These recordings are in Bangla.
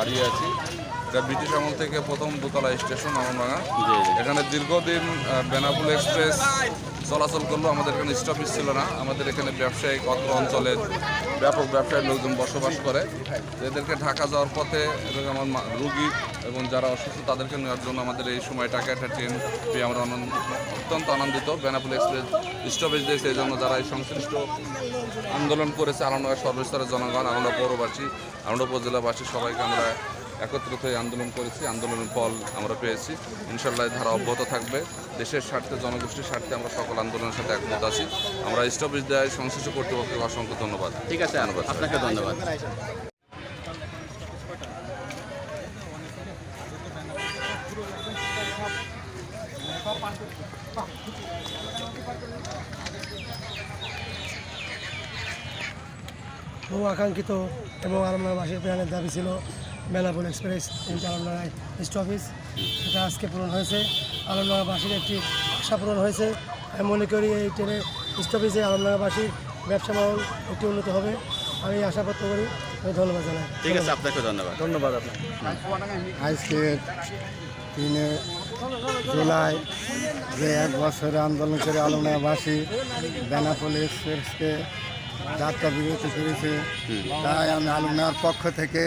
দাঁড়িয়ে আছি। এটা ব্রিটিশ আমল থেকে প্রথম দোতলা স্টেশন জি এখানে দীর্ঘদিন বেনাপুল এক্সপ্রেস চলাচল করল আমাদের এখানে স্টপেজ ছিল না। আমাদের এখানে ব্যবসায়িক অত্র অঞ্চলের ব্যাপক ব্যবসায়ী লোকজন বসবাস করে। এদেরকে ঢাকা যাওয়ার পথে এবং আমার রুগী এবং যারা অসুস্থ তাদেরকে নেওয়ার জন্য আমাদের এই সময়টাকে একটা ট্রেন পেয়ে আমরা আনন্দ- অত্যন্ত আনন্দিত। বেনাপুল এক্সপ্রেস স্টপেজ দিয়েছে এই জন্য যারা এই সংশ্লিষ্ট আন্দোলন করেছে আনন্দনগর সর্বস্তরের জনগণ আনন্দ পৌরবাসী আনন্দ উপজেলাবাসী সবাইকে আমরা একত্রিত হয়ে আন্দোলন করেছি। আন্দোলনের ফল আমরা পেয়েছি। ইনশাল্লাহ ধারা অব্যাহত থাকবে। দেশের স্বার্থে জনগোষ্ঠীর স্বার্থে আমরা সকল আন্দোলনের সাথে একমত আছি। আমরা স্টপেজ দেয় সংশ্লিষ্ট কর্তৃপক্ষকে অসংখ্য ধন্যবাদ। ঠিক আছে ধন্যবাদ আপনাকে ধন্যবাদ। বহু আকাঙ্ক্ষিত এবং আলমডাঙ্গাবাসীর প্রাণের দাবি ছিল বেলাপুল এক্সপ্রেস তিনটি আলমডাঙ্গায় স্টপেজ সেটা আজকে পূরণ হয়েছে। আলমডাঙ্গাবাসীর একটি আশা পূরণ হয়েছে। আমি মনে করি এই ট্রেনের স্টপেজে আলমডাঙ্গাবাসীর ব্যবসা মহল একটি উন্নত হবে। আমি আশা করতে করি আমি ধন্যবাদ জানাই। ঠিক আছে আপনাকে ধন্যবাদ। ধন্যবাদ আপনার আজকে তিনে জুলাই যে এক বছরে আন্দোলন করে আলমনাবাসী বেনাপোল এক্সপ্রেসকে যাত্রা বিরতি করেছে তাই আমি আলমনার পক্ষ থেকে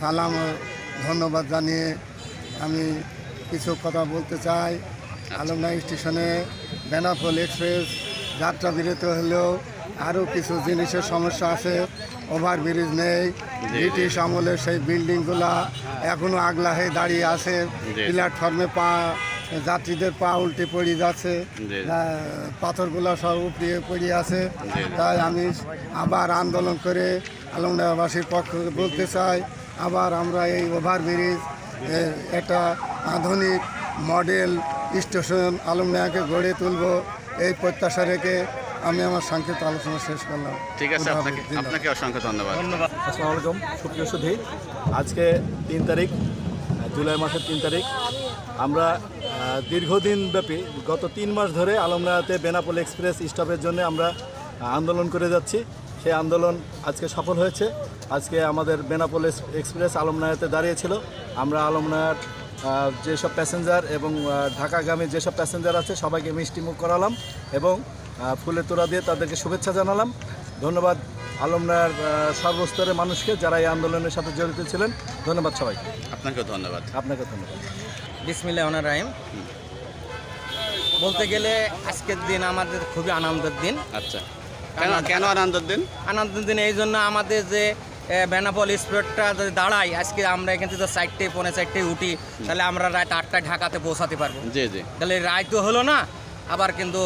সালাম ধন্যবাদ জানিয়ে আমি কিছু কথা বলতে চাই। আলমনা স্টেশনে বেনাফল এক্সপ্রেস যাত্রা বিরতি হলেও আরও কিছু জিনিসের সমস্যা আছে ওভারব্রিজ নেই ব্রিটিশ আমলের সেই বিল্ডিংগুলা এখনও আগলা হয়ে দাঁড়িয়ে আছে প্ল্যাটফর্মে পা যাত্রীদের পা উল্টে পড়ে যাচ্ছে। পাথরগুলো সব উপড়িয়ে পড়ে আছে। তাই আমি আবার আন্দোলন করে আলমডাবাসীর পক্ষ বলতে চাই আবার আমরা এই ওভারব্রিজ একটা আধুনিক মডেল স্টেশন আলমডাকে গড়ে তুলব। এই প্রত্যাশা রেখে আমি আমার সংক্ষিপ্ত আলোচনা শেষ করলাম। ঠিক আছে আপনাকে আপনাকে অসংখ্য ধন্যবাদ। ধন্যবাদ। আসসালামু আলাইকুম সুপ্রিয় সুধী। আজকে তিন তারিখ জুলাই মাসের তিন তারিখ। আমরা দীর্ঘদিন ব্যাপী গত তিন মাস ধরে আলমরাতে বেনাপোল এক্সপ্রেস স্টপের জন্য আমরা আন্দোলন করে যাচ্ছি। সেই আন্দোলন আজকে সফল হয়েছে। আজকে আমাদের বেনাপোল এক্স- এক্সপ্রেস আলমনায়াতে দাঁড়িয়েছিল আমরা আলমনায়ার যেসব প্যাসেঞ্জার এবং ঢাকাগামী যেসব প্যাসেঞ্জার আছে সবাইকে মিষ্টিমুখ করালাম এবং ফুলের তোড়া দিয়ে তাদেরকে শুভেচ্ছা জানালাম। ধন্যবাদ আলমনার সর্বস্তরের মানুষকে যারা এই আন্দোলনের সাথে জড়িত ছিলেন। ধন্যবাদ সবাইকে। আপনাকেও ধন্যবাদ। আপনাকে ধন্যবাদ। বিসমিল্লাহ রহমান রাহিম। বলতে গেলে আজকের দিন আমাদের খুবই আনন্দের দিন। আচ্ছা। কেন কেন আনন্দের দিন? আনন্দের দিন এই জন্য আমাদের যে বেনাপোল যদি দাঁড়াই আজকে আমরা এখান থেকে চারটে পৌনে চারটে উঠি তাহলে আমরা রাত আটটায় ঢাকাতে পৌঁছাতে পারব। জি জি। তাহলে রাত তো হলো না আবার কিন্তু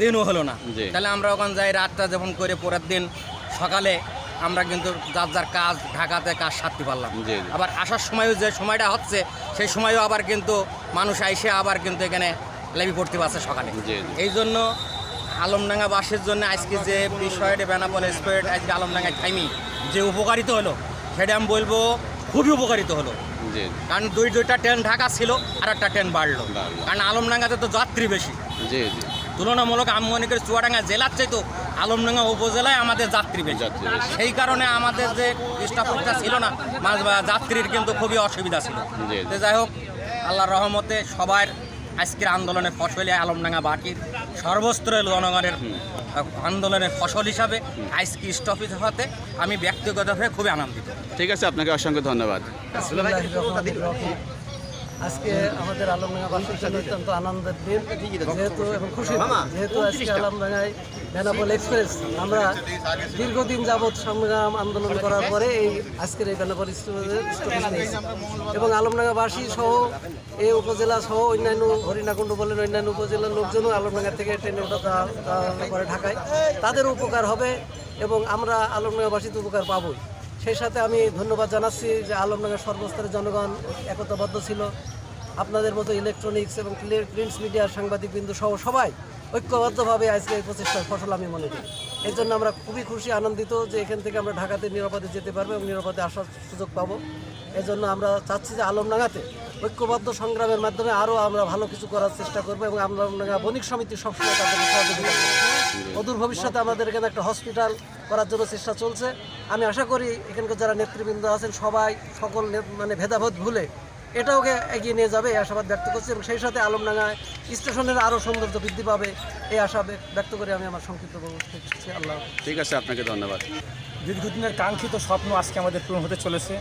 দিনও হলো না। তাহলে আমরা ওখানে যাই রাতটা যখন করে পরের দিন সকালে আমরা কিন্তু যার যার কাজ ঢাকাতে কাজ সারতে পারলাম। আবার আসার সময়ও যে সময়টা হচ্ছে সেই সময়ও আবার কিন্তু মানুষ আইসে আবার কিন্তু এখানে লেবি পড়তে পারছে সকালে। এই জন্য আলমডাঙ্গা বাসের জন্য আজকে যে বিষয়টা বেনাপল স্পেড আজকে আলমডাঙ্গায় টাইমি যে উপকারিত হলো সেটা আমি বলব খুবই উপকারিত হলো। কারণ দুই দুইটা ট্রেন ঢাকা ছিল আর একটা ট্রেন বাড়লো। কারণ আলমডাঙ্গাতে তো যাত্রী বেশি। জি জি। তুলনামূলক আমি মনে করি চুয়াডাঙ্গা জেলার চাইতো আলমডাঙ্গা উপজেলায় আমাদের যাত্রী বেশি। সেই কারণে আমাদের যে স্টাফটা ছিল না মাঝ যাত্রীর কিন্তু খুবই অসুবিধা ছিল। যাই হোক আল্লাহর রহমতে সবার আজকের আন্দোলনের ফসলে আলমডাঙ্গা বাটির সর্বস্তরের জনগণের আন্দোলনের ফসল হিসাবে আজকে স্টপেজ হতে আমি ব্যক্তিগতভাবে খুবই আনন্দিত। ঠিক আছে আপনাকে অসংখ্য ধন্যবাদ। আজকে আমাদের আলমডাঙ্গা বাসীর জন্য অত্যন্ত আনন্দের দিন। যেহেতু এবং খুশি যেহেতু আজকে আলমডাঙ্গায় বেনাপোল এক্সপ্রেস আমরা দীর্ঘদিন যাবৎ সংগ্রাম আন্দোলন করার পরে এই আজকের এই বেনাপোল স্টপেজে স্টপেজ নিয়েছি এবং আলমডাঙ্গাবাসী সহ এই উপজেলা সহ অন্যান্য হরিণাকুণ্ড বলেন অন্যান্য উপজেলার লোকজনও আলমডাঙ্গা থেকে ট্রেনে ওঠা করে ঢাকায়। তাদেরও উপকার হবে এবং আমরা আলমডাঙ্গাবাসী তো উপকার পাবই। সেই সাথে আমি ধন্যবাদ জানাচ্ছি যে আলমডাঙ্গার সর্বস্তরের জনগণ একতাবদ্ধ ছিল। আপনাদের মতো ইলেকট্রনিক্স এবং প্রিন্টস মিডিয়ার সাংবাদিক বিন্দু সহ সবাই ঐক্যবদ্ধভাবে আজকে এই প্রচেষ্টার ফসল আমি মনে করি। এই জন্য আমরা খুবই খুশি, আনন্দিত যে এখান থেকে আমরা ঢাকাতে নিরাপদে যেতে পারব এবং নিরাপদে আসার সুযোগ পাবো। এই জন্য আমরা চাচ্ছি যে আলমডাঙ্গাতে ঐক্যবদ্ধ সংগ্রামের মাধ্যমে আরও আমরা ভালো কিছু করার চেষ্টা করব এবং আলমডাঙ্গা বণিক সমিতি সবসময় তাদের সহযোগিতা অদূর ভবিষ্যতে আমাদের এখানে একটা হসপিটাল করার জন্য চেষ্টা চলছে। আমি আশা করি এখানকার যারা নেতৃবৃন্দ আছেন সবাই সকল নে- মানে ভেদাভেদ ভুলে এটাওকে এগিয়ে নিয়ে যাবে এই আশাবাদ ব্যক্ত করছি এবং সেই সাথে আলমডাঙ্গায় স্টেশনের আরও সৌন্দর্য বৃদ্ধি পাবে এই আশা ব্যক্ত করে আমি আমার সংক্ষিপ্ত বক্তব্য করছি। আল্লাহ ঠিক আছে আপনাকে ধন্যবাদ। দীর্ঘদিনের কাঙ্ক্ষিত স্বপ্ন আজকে আমাদের পূরণ হতে চলেছে।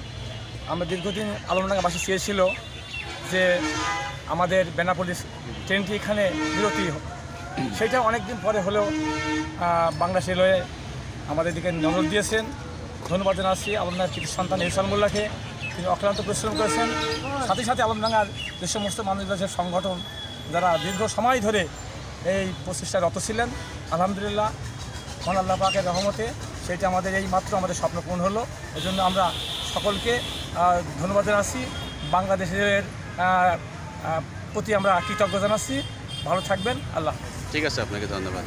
আমরা দীর্ঘদিন আলমডাঙ্গাবাসী চেয়েছিল যে আমাদের বেনাপোলিস ট্রেনটি এখানে বিরতি হোক। সেটা অনেকদিন পরে হলেও বাংলাদেশ রেলওয়ে আমাদের দিকে নজর দিয়েছেন। ধন্যবাদ জানাচ্ছি আলমডাঙ্গার কৃতি সন্তান ইরফান মোল্লাকে। তিনি অক্লান্ত পরিশ্রম করেছেন। সাথে সাথে আলমডাঙ্গার যে সমস্ত মানুষদের সংগঠন যারা দীর্ঘ সময় ধরে এই প্রচেষ্টায় রত ছিলেন, আলহামদুলিল্লাহ, মহান আল্লাহ পাকের রহমতে সেটা আমাদের এই মাত্র আমাদের স্বপ্ন পূরণ হলো। এই জন্য আমরা সকলকে ধন্যবাদ জানাচ্ছি। বাংলাদেশের প্রতি আমরা কৃতজ্ঞ জানাচ্ছি। ভালো থাকবেন। আল্লাহ ঠিক আছে, আপনাকে ধন্যবাদ।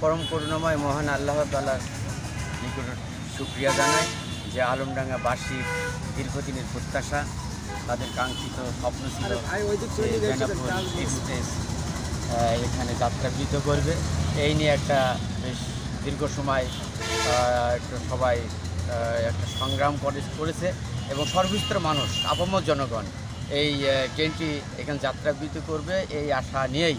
পরম করুণাময় মহান আল্লাহ তালার নিকট শুক্রিয়া জানাই যে আলমডাঙ্গাবাসীর দীর্ঘদিনের প্রত্যাশা তাদের কাঙ্ক্ষিত স্বপ্ন ছিল এক্সপ্রেস এখানে যাত্রাকৃত করবে। এই নিয়ে একটা বেশ দীর্ঘ সময় একটু সবাই একটা সংগ্রাম করে করেছে এবং সর্বস্তর মানুষ আপামর জনগণ এই ট্রেনটি এখানে যাত্রাবৃত করবে। এই আশা নিয়েই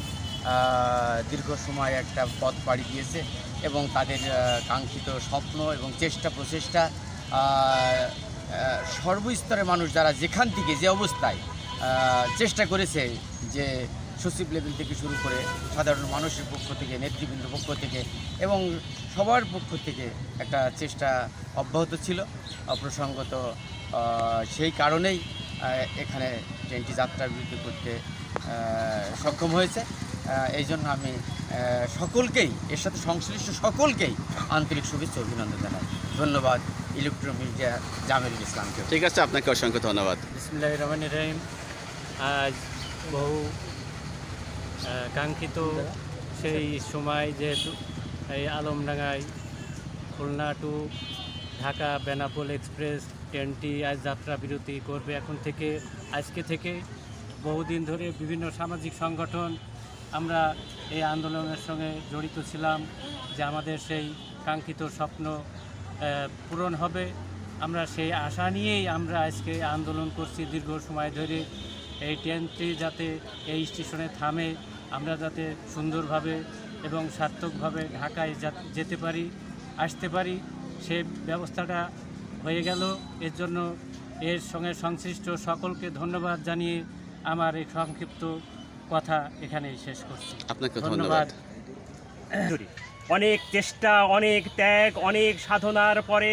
দীর্ঘ সময় একটা পথ পাড়ি দিয়েছে এবং তাদের কাঙ্ক্ষিত স্বপ্ন এবং চেষ্টা প্রচেষ্টা সর্বস্তরের মানুষ যারা যেখান থেকে যে অবস্থায় চেষ্টা করেছে যে সচিব লেভেল থেকে শুরু করে সাধারণ মানুষের পক্ষ থেকে, নেতৃবৃন্দ পক্ষ থেকে এবং সবার পক্ষ থেকে একটা চেষ্টা অব্যাহত ছিল। অপ্রসঙ্গত সেই কারণেই এখানে ট্রেনটি যাত্রা বৃদ্ধি করতে সক্ষম হয়েছে। এই জন্য আমি সকলকেই এর সাথে সংশ্লিষ্ট সকলকেই আন্তরিক শুভেচ্ছা অভিনন্দন জানাই। ধন্যবাদ ইলেকট্রো মিডিয়া জামিরুল ইসলামকে। ঠিক আছে আপনাকে অসংখ্য ধন্যবাদ। বিসমুল্লাহ রহমান রহিম। আজ বহু কাঙ্ক্ষিত সেই সময় যেহেতু এই আলমডাঙ্গায় খুলনা টু ঢাকা বেনাপোল এক্সপ্রেস ট্রেনটি আজ যাত্রা বিরতি করবে। এখন থেকে আজকে থেকে বহুদিন ধরে বিভিন্ন সামাজিক সংগঠন আমরা এই আন্দোলনের সঙ্গে জড়িত ছিলাম যে আমাদের সেই কাঙ্ক্ষিত স্বপ্ন পূরণ হবে। আমরা সেই আশা নিয়েই আমরা আজকে আন্দোলন করছি দীর্ঘ সময় ধরে। এই ট্রেনটি যাতে এই স্টেশনে থামে, আমরা যাতে সুন্দরভাবে এবং সার্থকভাবে ঢাকায় যেতে পারি, আসতে পারি, সে ব্যবস্থাটা হয়ে গেল। এর জন্য এর সঙ্গে সংশ্লিষ্ট সকলকে ধন্যবাদ জানিয়ে আমার এই সংক্ষিপ্ত কথা এখানেই শেষ করছি। আপনাকে ধন্যবাদ। অনেক চেষ্টা অনেক ত্যাগ অনেক সাধনার পরে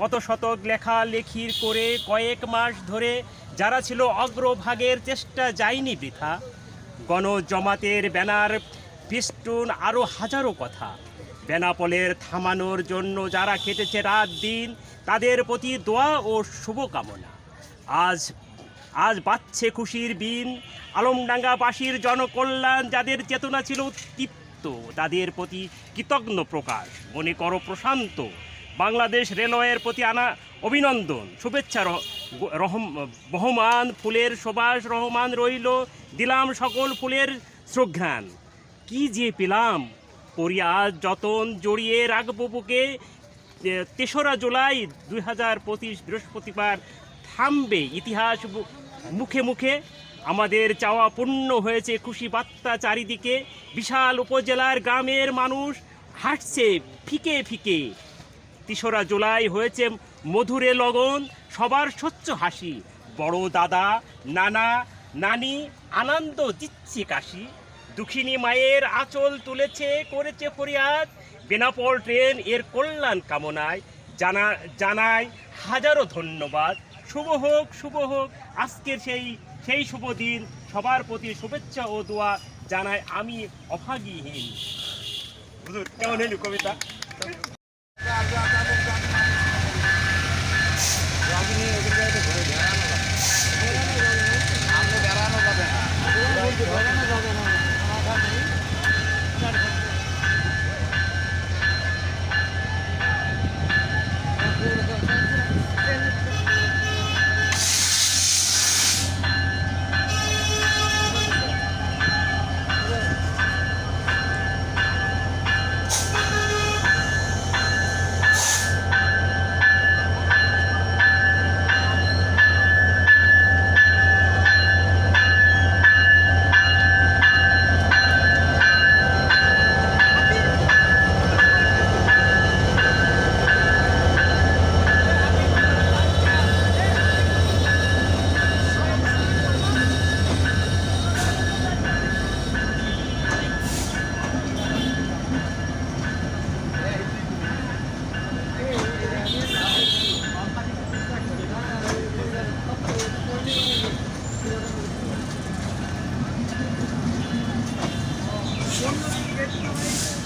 কত শতক লেখা লেখির করে কয়েক মাস ধরে যারা ছিল অগ্রভাগের চেষ্টা যায়নি বৃথা গণজমাতের ব্যানার পিস্টুন আরও হাজারো কথা। বেনাপলের থামানোর জন্য যারা খেটেছে রাত দিন তাদের প্রতি দোয়া ও শুভকামনা। আজ আজ বাচ্ছে খুশির বিন আলমডাঙ্গাবাসীর জনকল্যাণ, যাদের চেতনা ছিল উত্তীপ্ত তাদের প্রতি কৃতজ্ঞ প্রকাশ। মনে করো প্রশান্ত, বাংলাদেশ রেলওয়ের প্রতি আনা অভিনন্দন। শুভেচ্ছা রহম, বহমান ফুলের সুবাস রহমান রইল, দিলাম সকল ফুলের শ্রদ্ধান কি যে পেলাম আজ যতন জড়িয়ে রাখব বুকে তেসরা জুলাই দুই হাজার পঁচিশ বৃহস্পতিবার থামবে ইতিহাস মুখে মুখে আমাদের চাওয়া পূর্ণ হয়েছে খুশি বার্তা চারিদিকে। বিশাল উপজেলার গ্রামের মানুষ হাঁটছে ফিকে ফিকে। তেসরা জুলাই হয়েছে মধুরে লগন, সবার স্বচ্ছ হাসি। বড় দাদা, নানা, নানি আনন্দ দিচ্ছে কাশি। দুঃখিনী মায়ের আঁচল তুলেছে, করেছে ফরিয়াদ। বেনাপল ট্রেন এর কল্যাণ কামনায় জানা জানায় হাজারো ধন্যবাদ। শুভ হোক শুভ হোক। আজকের সেই সেই শুভ দিন। সবার প্রতি শুভেচ্ছা ও দোয়া জানায় আমি অভাগীহীন। কেমন হইল কবিতা? professionally.